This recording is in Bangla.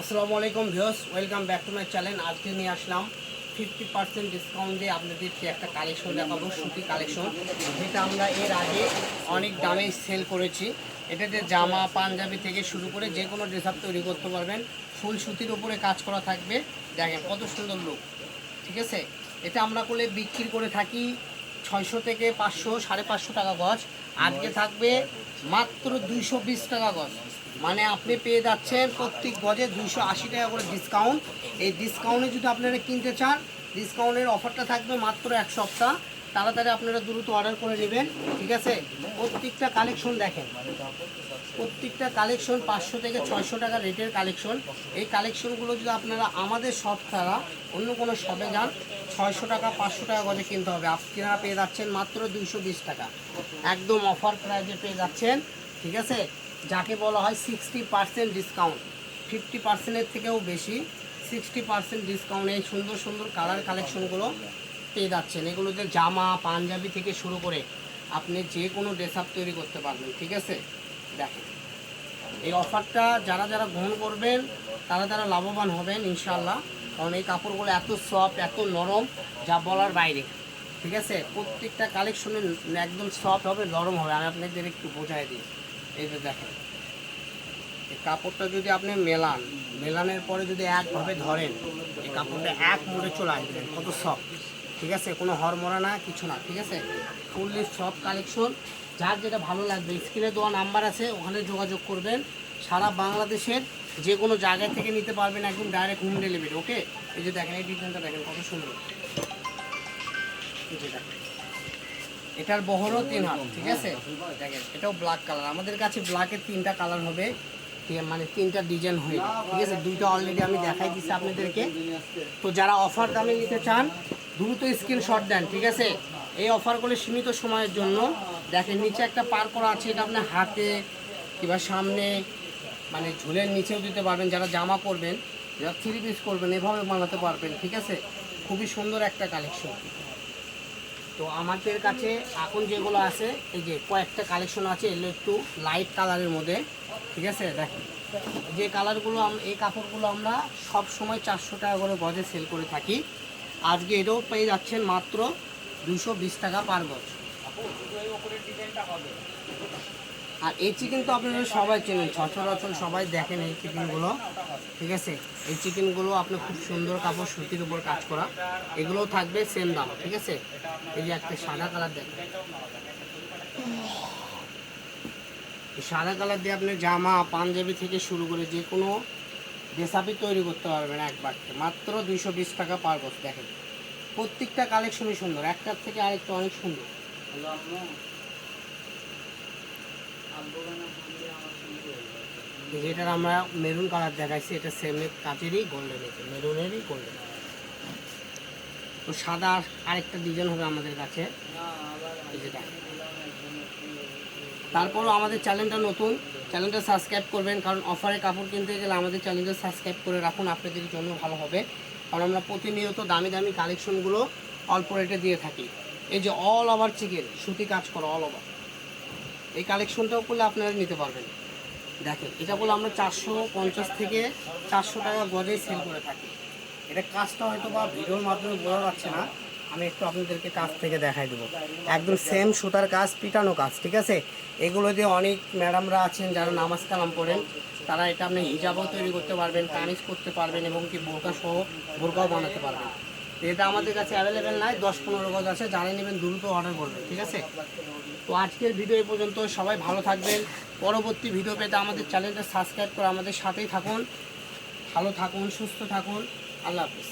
আসসালামু আলাইকুম views welcome back to my channel. আজকে নিয়ে আসলাম ফিফটি পার্সেন্ট ডিসকাউন্ট দিয়ে আপনাদেরকে একটা কালেকশন দেখাবো, সুতি কালেকশন যেটা আমরা এর আগে অনেক দামে সেল করেছি। এটাতে জামা, পাঞ্জাবি থেকে শুরু করে যে কোনো ড্রেস আপ তৈরি করতে পারবেন। ফুল সুতির উপরে কাজ করা থাকবে। দেখেন কত সুন্দর লুক ঠিক আছে? এটা আমরা করলে বিক্রি করে থাকি ছয়শো থেকে পাঁচশো, সাড়ে পাঁচশো টাকা গজ। আজকে থাকবে মাত্র দুইশো বিশ টাকা গজ। মানে আপনি পেয়ে যাচ্ছেন প্রত্যেক গজে দুইশো আশি টাকা করে ডিসকাউন্ট এই ডিসকাউন্টে যদি আপনারা কিনতে চান ডিসকাউন্টের অফারটা থাকবে মাত্র এক সপ্তাহ। তাড়াতাড়ি আপনারা দ্রুত অর্ডার করে নেবেন, ঠিক আছে? প্রত্যেকটা কালেকশন দেখেন। প্রত্যেকটা কালেকশন পাঁচশো থেকে ছয়শো টাকা রেটের কালেকশন এই কালেকশনগুলো যদি আপনারা আমাদের শপ ছাড়া অন্য কোনো শপে যান, ছয়শো টাকা, পাঁচশো টাকা গজে কিনতে হবে। আপনারা পেয়ে যাচ্ছেন মাত্র দুইশো বিশ টাকা। একদম অফার প্রাইজে পেয়ে যাচ্ছেন, ঠিক আছে? যাকে বলা হয় সিক্সটি পার্সেন্ট ডিসকাউন্ট ফিফটি পার্সেন্টের থেকেও বেশি সিক্সটি পার্সেন্ট ডিসকাউন্ট এই সুন্দর সুন্দর কালার কালেকশনগুলো পেয়ে যাচ্ছেন। এগুলোতে জামা, পাঞ্জাবি থেকে শুরু করে আপনি যে কোনো ড্রেস আপ তৈরি করতে পারবেন, ঠিক আছে? দেখেন, এই অফারটা যারা যারা গ্রহণ করবেন, তারা তারা লাভবান হবেন ইনশাল্লাহ কারণ এই কাপড়গুলো এত সফট এত নরম, যা বলার বাইরে। ঠিক আছে? প্রত্যেকটা কালেকশনে একদম সফট হবে, নরম হবে। আমি আপনাদের একটু বোঝাই দিই। এই যে দেখেন, এই কাপড়টা যদি আপনি মেলান, মেলানের পরে যদি একভাবে ধরেন, এই কাপড়টা এক মোড়ে চলে আসবেন কত সফট ঠিক আছে? কোনো হরমরা না, কিছু না, ঠিক আছে? ফুললি সব কালেকশন যার যেটা ভালো লাগবে, স্ক্রিনে দেওয়া নাম্বার আছে, ওখানে যোগাযোগ করবেন। সারা বাংলাদেশের যে কোনো জায়গা থেকে নিতে পারবেন একদম ডাইরেক্ট হোম ডেলিভারি ওকে এই যে দেখেন, এই ডিজাইনটা দেখেন, কত সুন্দর। এই যে দেখেন। এটার বহরও তিন হাত, ঠিক আছে? দেখেন, এটাও ব্ল্যাক কালার আমাদের কাছে ব্ল্যাকের তিনটা কালার হবে মানে তিনটা ডিজাইন হয়ে ঠিক আছে? দুইটা অলরেডি আমি দেখাই দিচ্ছি আপনাদেরকে। তো যারা অফার দামে নিতে চান, দ্রুত স্ক্রিনশট দেন, ঠিক আছে? এই অফারগুলো সীমিত সময়ের জন্য। দেখেন, নিচে একটা পার করা আছে, এটা আপনার হাতে কিংবা সামনে মানে ঝুলের নিচেও দিতে পারবেন। যারা জামা করবেন যারা থ্রি পিস করবেন, এভাবে বানাতে পারবেন, ঠিক আছে? খুবই সুন্দর একটা কালেকশন তো আমাদের কাছে এখন যেগুলো আছে, এই যে কয়েকটা কালেকশন আছে, এগুলো একটু লাইট কালারের মধ্যে, ঠিক আছে? দেখ, যে কালারগুলো এই কাপড়গুলো আমরা সব সময় চারশো টাকা করে গজে সেল করে থাকি। আজকে এটাও পেয়ে যাচ্ছেন মাত্র দুশো টাকা পার গজ। আর এই চিকেন তো আপনারা সবাই চেনেন, সচরাচর সবাই দেখেন এই চিকেনগুলো ঠিক আছে? এই চিকেনগুলো আপনি খুব সুন্দর কাপড়, সুতির উপর কাজ করা। এগুলোও থাকবে সেম দাম, ঠিক আছে? এই যে একটা সাদা কালার দেখেন। সাদা কালার দিয়ে আপনি জামা, পাঞ্জাবি থেকে শুরু করে যে কোনো ড্রেসাপি তৈরি করতে পারবেন একবার। মাত্র দুইশো বিশ টাকা পার গজ দেখেন। প্রত্যেকটা কালেকশনই সুন্দর, একটার থেকে আরেকটা অনেক সুন্দর। যেটার আমরা মেরুন কালার দেখাইছি, এটা সেম কাচেরই গোল্ডেন এতে মেরুনেরই গোল্ডেন তো সাদা আর আরেকটা ডিজাইন হবে আমাদের কাছে। তারপরও আমাদের চ্যানেলটা নতুন চ্যানেলটা সাবস্ক্রাইব করবেন, কারণ অফারে কাপড় কিনতে গেলে আমাদের চ্যানেলটা সাবস্ক্রাইব করে রাখুন, আপনাদের জন্য ভালো হবে। কারণ আমরা প্রতিনিয়ত দামি দামি কালেকশনগুলো অল্প রেটে দিয়ে থাকি। এই যে অল ওভার চিকেন সুতি কাজ করা অল ওভার এই কালেকশনটাও করলে আপনারা নিতে পারবেন। দেখেন, এটা বলে আমরা চারশো পঞ্চাশ থেকে চারশো টাকা গজে সেল করে থাকি। এটা কাজটা হয়তো বা ভিডিওর মাধ্যমে বোঝা যাচ্ছে না। আমি একটু আপনাদেরকে কাজ থেকে দেখাই দেবো। একদম সেম সুতার কাজ, পিটানো কাজ, ঠিক আছে? এগুলো দিয়ে অনেক ম্যাডামরা আছেন যারা নামাজ কালাম পড়েন। তারা এটা আপনি হিজাবও তৈরি করতে পারবেন, কামিজ করতে পারবেন এবং কি বোরকা সহ বোরকাও বানাতে পারবেন। এটা আমাদের কাছে অ্যাভেলেবেল নাই, দশ পনেরো গজ আছে, জানিয়ে নেবেন, দ্রুত অর্ডার করবেন ঠিক আছে? তো আজকের ভিডিও এই পর্যন্ত, সবাই ভালো থাকবেন। পরবর্তী ভিডিও পেতে আমাদের চ্যানেলটা সাবস্ক্রাইব করে আমাদের সাথেই থাকুন। ভালো থাকুন, সুস্থ থাকুন। আল্লাহ হাফিজ।